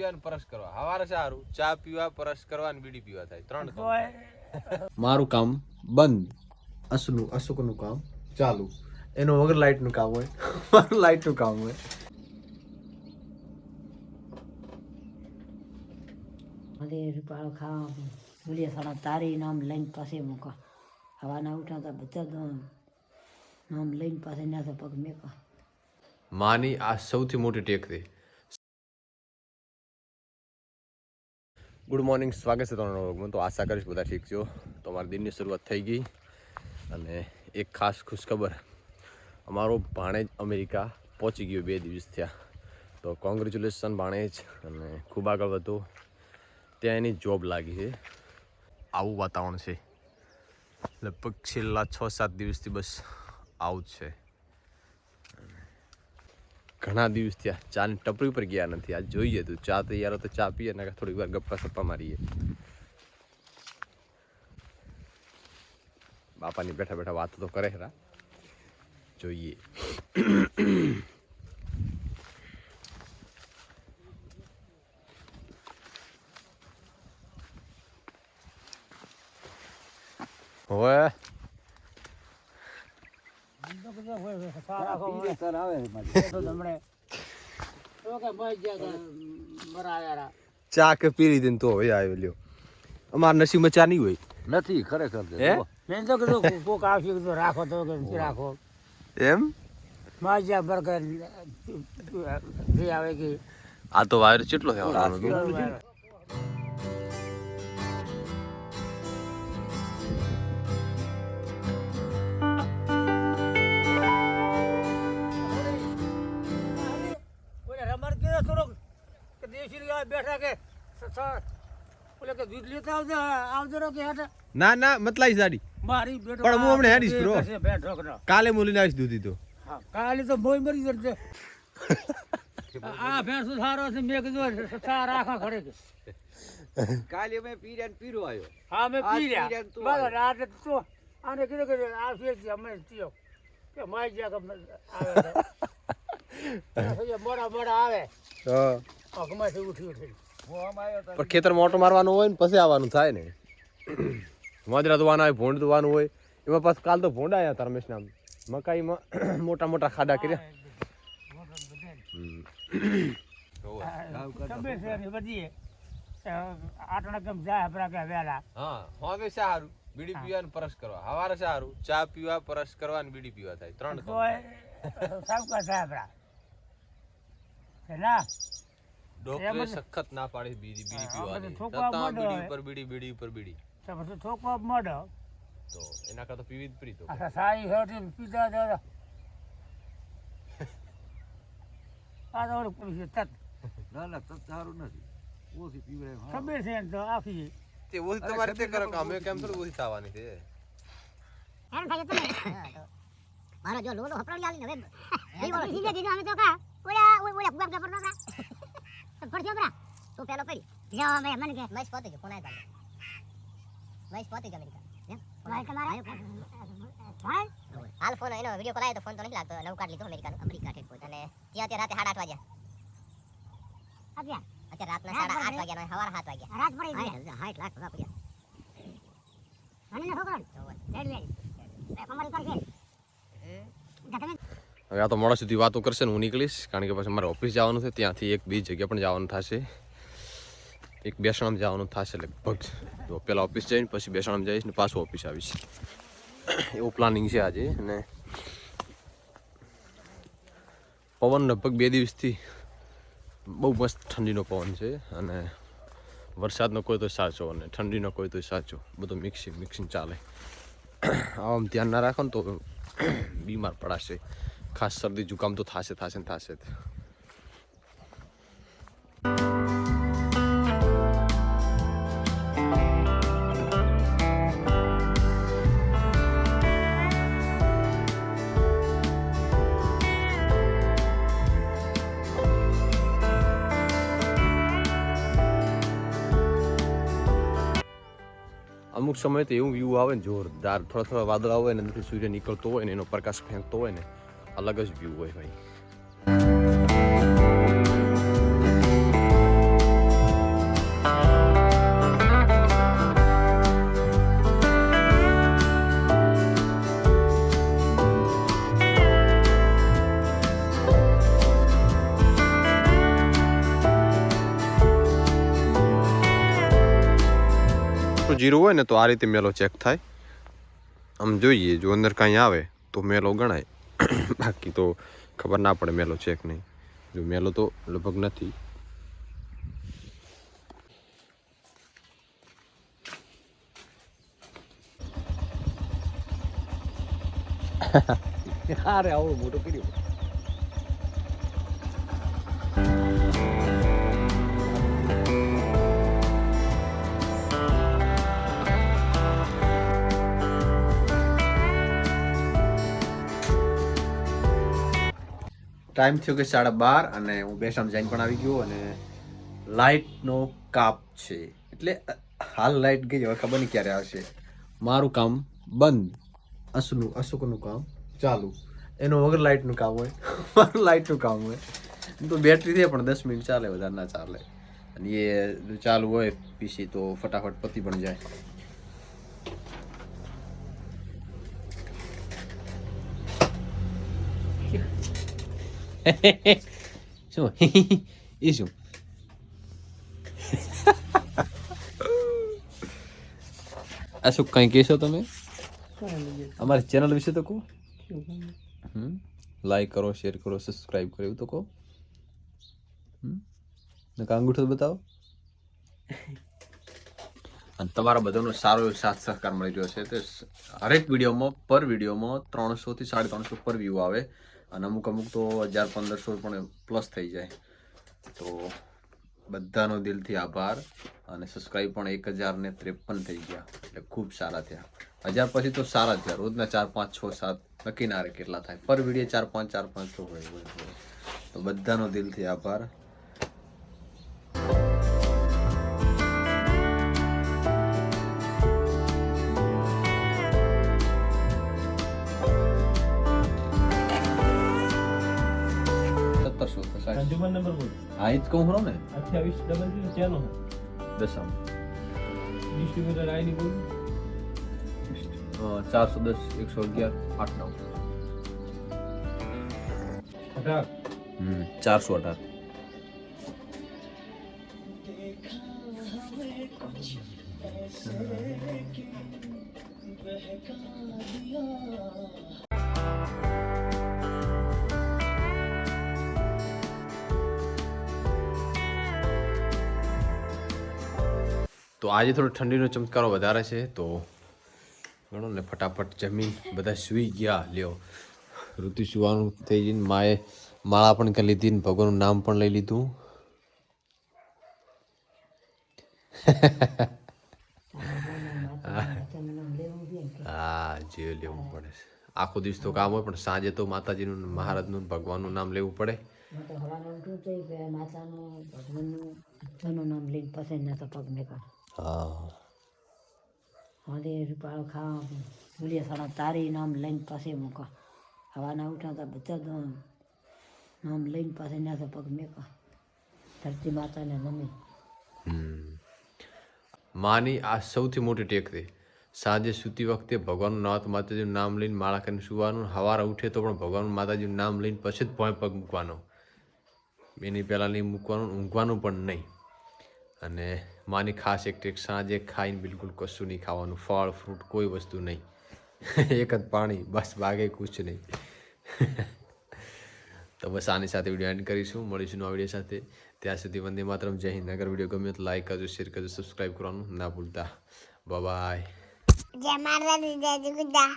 પીવાનું પરસ કરવા. હવારે સારું ચા પીવા પરસ કરવા અને બીડી પીવા થાય. ત્રણ કામ. મારું કામ બંધ. અસુનું અશોકનું કામ ચાલુ. એનું વગર લાઇટનું કામ હોય. મારું લાઇટનું કામ હોય. બધે રૂપાળો ખાવા ભૂલિયા સાડા તારી નામ લઈને પાસે મૂકા. હવાના ઉઠાતા બધા જ નામ લઈને પાસે પગ મેકા. માની આ સૌથી મોટી ટેક છે. ગુડ મોર્નિંગ સ્વાગત છે તમારા વ્લોગમાં. તો આશા કરીશ બધા ઠીક છો. તો દિનની શરૂઆત થઈ ગઈ અને એક ખાસ ખુશખબર. અમારો ભાણેજ અમેરિકા પહોંચી ગયો બે દિવસ થયા. તો કોંગ્રેચ્યુલેશન ભાણેજ અને ખૂબ આગળ વધો. ત્યાં એની જોબ લાગી છે. આવું વાતાવરણ છે. લગભગ છેલ્લા છ સાત દિવસથી બસ આવું જ છે. ઘણા દિવસ થયા. ચાની ટપરી પર ગયા નથી. આજ જોઈએ તું. ચા તૈયાર તો ચા પીએ ને થોડીક વાર ગપ્પા સપ્પા મારીએ. બાપાની બેઠા બેઠા વાતો તો કરે ખરા. જોઈએ હવે સારા તો હમણે તો કે મજ ગયા બરાબર ચા કે પી લીધી તો હવે આવ્યો લ્યો. અમાર નસીબમાં ચા નહીં હોય. નથી ખરેખર છે. મેં તો કીધું કોક આવશે કીધું રાખો તો કે નથી રાખો. એમ? માજ્યા બરકર જે આવે કે આ તો વાયર કેટલો થયો કે દૂધ લેતા આવજો આવજો રો કે હેઠ. ના ના મતલાઈ સાડી મારી બેટો પણ હું હમણે હેડીશ બ્રો. કે ના. કાલે મોલી આવીશ દૂધ તો. હા, કાલે તો મોય મરી જશે. આ ભેંસો સારો છે મેં કીધું સા રાખા ખડે કે કાલે મેં પીર્યા ને પીરો આવ્યો હા મેં પીર્યા. બરાબર આજે તો આને કીધું કે આવશે જ અમે થયો. કે માય જ્યાં કે આવે મોડા મોડા આવે. પગમાંથી ઉઠી ઉઠી. હું પણ ખેતર મોટો મારવાનું હોય ને પછી આવવાનું થાય ને. મોજરા ધોવાના હોય, ભોંડ ધોવાનું હોય. એમાં પાછું કાલ તો ભોંડા આવ્યા હતા રમેશના. મકાઈમાં મોટા મોટા ખાડા કર્યા. બીડી પીવા પરસ કરવા હવારે સારું ચા પીવા પરસ કરવા ને બીડી પીવા થાય ત્રણ ડોક્ટરે સખત ના પાડી બીડી બીડી પીવાની માંડો બીડી ઉપર બીડી બીડી ઉપર બીડી. તો ઠોકવા મળો તો એના કરતા પીવી જ પડી તો. આ સારી હોટી પીધા તો આ તો ઓલું પેલું છે તત. ના ના તત સારું નથી. ઓછી પીવડે ખબર છે તો આખી તે ઓછી તમારે તે કરો કામ કેમ થોડું ઓછી થવાની છે? એમ થાય તમે મારા જો લોલો હપરાળી આલી ને હવે એ બોલો સીધે દીધો અમે તો કા ઓલા ઓલા કુવા પર નોકરા. તો બરા તું પેલો પડી જો મે મને કે મહેશ પોતે જો ફોન આવ્યો મહેશ પોતે જ અમેરિકા. હાલ? ફોન એનો વિડિયો કોલ આવ્યો તો ફોન તો નહીં લાગતો. નવું કાર્ડ લીધું અમેરિકાનું. અમેરિકા ઠેક પહોંચ અને ત્યાં ત્યાં રાતે સાડા આઠ વાગ્યા. અત્યારે? રાતના સાડા આઠ વાગ્યા સવાર સાત વાગ્યા. રાત પડી હાઈટ લાખ ભગા પડ્યા. મને છોકરો અમારી પાસે હવે આ તો મોડા સુધી વાતો કરશે ને હું નીકળીશ, કારણ કે પછી મારે ઓફિસ જવાનું છે, ત્યાંથી એક બીજી જગ્યા પણ જવાનું થશે. એક બેસણામ જવાનું થશે લગભગ. તો પહેલાં ઓફિસ જઈને પછી બેસણામ જઈશ ને પાછું ઓફિસ આવીશ. એવું પ્લાનિંગ છે આજે, અને પવન લગભગ બે દિવસથી બહુ મસ્ત ઠંડીનો પવન છે, અને વરસાદનો કોઈ તો સાચો અને ઠંડીનો કોઈ તો સાચો. બધું મિક્સિંગ મિક્સિંગ ચાલે. આમ ધ્યાન ના રાખો ને તો બીમાર પડાશે. ખાસ શરદી જુકામ તો થશે થશે ને થશે જ. અમુક સમયે તો એવું વ્યૂ આવે ને, જોરદાર. થોડા થોડા વાદળા હોય ને, એનાથી સૂર્ય નીકળતો હોય ને, એનો પ્રકાશ ફેંકતો હોય ને અલગ જ વ્યૂ હોય ભાઈ જીરું હોય ને તો આ રીતે મેલો ચેક થાય. આમ જોઈએ, જો અંદર કાંઈ આવે તો મેલો ગણાય. બાકી તો ખબર ના પડે મેલો છે કે નહીં. જો મેલો તો લગભગ નથી. અરે, આવું મોટું કર્યું. ટાઈમ થયો કે સાડા બાર અને હું બેસામ જઈને પણ આવી ગયો અને લાઇટનો કાપ છે. એટલે હાલ લાઇટ ગઈ, હવે ખબર નહીં ક્યારે આવશે. મારું કામ બંધ. અસનું અશોકનું કામ ચાલુ. એનો વગર લાઇટનું કામ હોય. મારું લાઇટનું કામ હોય. તો બેટરી છે, પણ દસ મિનિટ ચાલે, વધારે ના ચાલે. અને એ ચાલુ હોય, પીસી તો ફટાફટ પતી પણ જાય. શું એ શું આ શું કંઈ કહેશો તમે અમારી ચેનલ વિશે તો કહો લાઈક કરો શેર કરો સબસ્ક્રાઇબ કરો એવું તો કહો અંગૂઠો બતાવો અને તમારા બધાનો સારો એવો સાથ સહકાર મળી રહ્યો છે તે હરેક વિડીયોમાં પર વિડીયોમાં ત્રણસોથી સાડી ત્રણસો પર વ્યૂ આવે અને અમુક અમુક તો હજાર પંદરસો પણ પ્લસ થઈ જાય. તો બધાનો દિલથી આભાર અને સબસ્ક્રાઈબ પણ એક હજારને ત્રેપન થઈ ગયા. એટલે ખૂબ સારા થયા. હજાર પછી તો સારા થયા. રોજના ચાર, પાંચ, છ, સાત, નક્કી ના કેટલા થાય. પર વીડિયો ચાર, પાંચ ચાર, પાંચ હોય હોય. તો બધાનો દિલથી આભાર. સત્તરસો તો સાહેબ અંજુમન નંબર બોલ હા એ જ કહું ખરો ને અઠ્યાવીસ ડબલ જીરો ચાલો દસમ ડિસ્ટ્રીબ્યુટર આઈડી બોલ ચારસો દસ એકસો અગિયાર આઠ નવ અઢાર હમ ચારસો અઢાર તો આજે થોડો ઠંડીનો ચમકારો વધારે છે, તો ગણો ને ફટાફટ જમી બધા સૂઈ ગયા, લ્યો. ઋતુ સુવાનું થઈ જઈને માએ માળા પણ કરી લીધી ને ભગવાનનું નામ પણ લઈ લીધું. હા જે લેવું પડે. આખો દિવસ તો કામ હોય, પણ સાંજે તો માતાજીનું મહારાજનું ભગવાનનું નામ લેવું પડે. માતાનું, ભગવાનનું નામ લઈને પછી ના પગ મેં કર હા હવે રૂપાળો ખાવા ભૂલ્યા સાડા તારી નામ લઈને પાસે મૂકા. હવાના ઉઠા તો બધા નામ લઈને પાસે ના તો પગ મેકા. ધરતી માતાને નમી. માની આ સૌથી મોટી ટેક છે. સાંજે સૂતી વખતે ભગવાનનું નાથ માતાજીનું નામ લઈને માળા કરીને સુવાનું, હવારે ઉઠે તો પણ ભગવાન માતાજીનું નામ લઈને પછી જ ભોંય પગ મૂકવાનો. એની પહેલાં નહીં મૂકવાનું, ઊંઘવાનું પણ નહીં. અને માની ખાસ એક ટ્રીક સાંજે ખાઈને બિલકુલ કશું નહીં ખાવાનું, ફળ ફ્રૂટ કોઈ વસ્તુ નહીં. એક જ પાણી, બસ બાગે કુછ નહીં. તો બસ આની સાથે વીડિયો એન્ડ કરીશું. મળીશું આ વીડિયો સાથે. ત્યાં સુધી વંદે માતરમ. જય હિન્દ. અગર વીડિયો ગમ્યો તો લાઈક કરજો શેર કરજો સબસ્ક્રાઈબ કરવાનું ના ભૂલતા. બાય જય મારા જય ગુડા